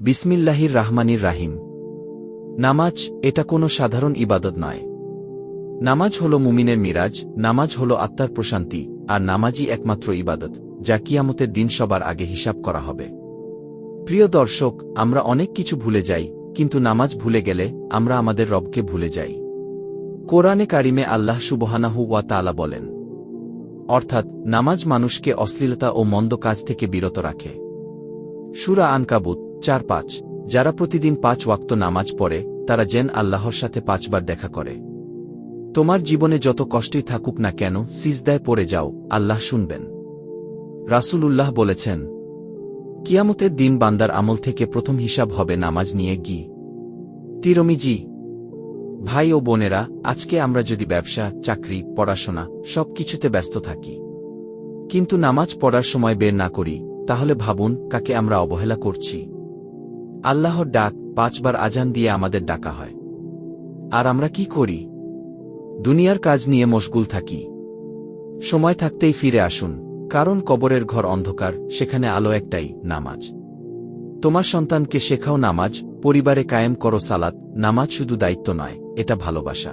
বিসমিল্লাহির রাহমানির রাহিম। নামাজ, এটা কোনো সাধারণ ইবাদত নয়। নামাজ হল মুমিনের মিরাজ, নামাজ হল আত্মার প্রশান্তি, আর নামাজই একমাত্র ইবাদত, যা কিয়ামতের দিন সবার আগে হিসাব করা হবে। প্রিয় দর্শক, আমরা অনেক কিছু ভুলে যাই, কিন্তু নামাজ ভুলে গেলে আমরা আমাদের রবকে ভুলে যাই। কোরআনে কারিমে আল্লাহ সুবহানাহু ওয়া তাআলা বলেন, অর্থাৎ নামাজ মানুষকে অশ্লীলতা ও মন্দ কাজ থেকে বিরত রাখে। সুরা আনকাবুত চার পাঁচ যারা প্রতিদিন পাঁচ ওয়াক্ত নামাজ পড়ে, তারা জেন আল্লাহর সাথে পাঁচবার দেখা করে। তোমার জীবনে যত কষ্টই থাকুক না কেন, সিজদায় পড়ে যাও, আল্লাহ শুনবেন। রাসূলুল্লাহ বলেছেন, কিয়ামতের দিন বান্দার আমল থেকে প্রথম হিসাব হবে নামাজ নিয়ে গি। তিরমিজি, ভাই ও বোনেরা, আজকে আমরা যদি ব্যবসা, চাকরি, পড়াশোনা সব কিছুতে ব্যস্ত থাকি। কিন্তু নামাজ পড়ার সময় বের না করি, তাহলে ভাবুন, কাকে আমরা অবহেলা করছি? আল্লাহর ডাক পাঁচবার আজান দিয়ে আমাদের ডাকা হয়। আর আমরা কি করি? দুনিয়ার কাজ নিয়ে মশগুল থাকি। সময় থাকতেই ফিরে আসুন, কারণ কবরের ঘর অন্ধকার, সেখানে আলো একটাই, নামাজ। তোমার সন্তানকে শেখাও নামাজ, পরিবারে কায়েম করো সালাত, নামাজ শুধু দায়িত্ব নয়, এটা ভালোবাসা।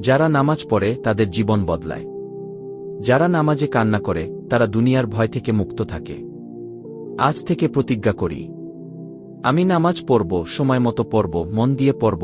যারা নামাজ পড়ে, তাদের জীবন বদলায়। যারা নামাজে কান্না করে, তারা দুনিয়ার ভয় থেকে মুক্ত থাকে। আজ থেকে প্রতিজ্ঞা করি আমি নামাজ পড়ব সময় মতো পড়ব মন দিয়ে পড়ব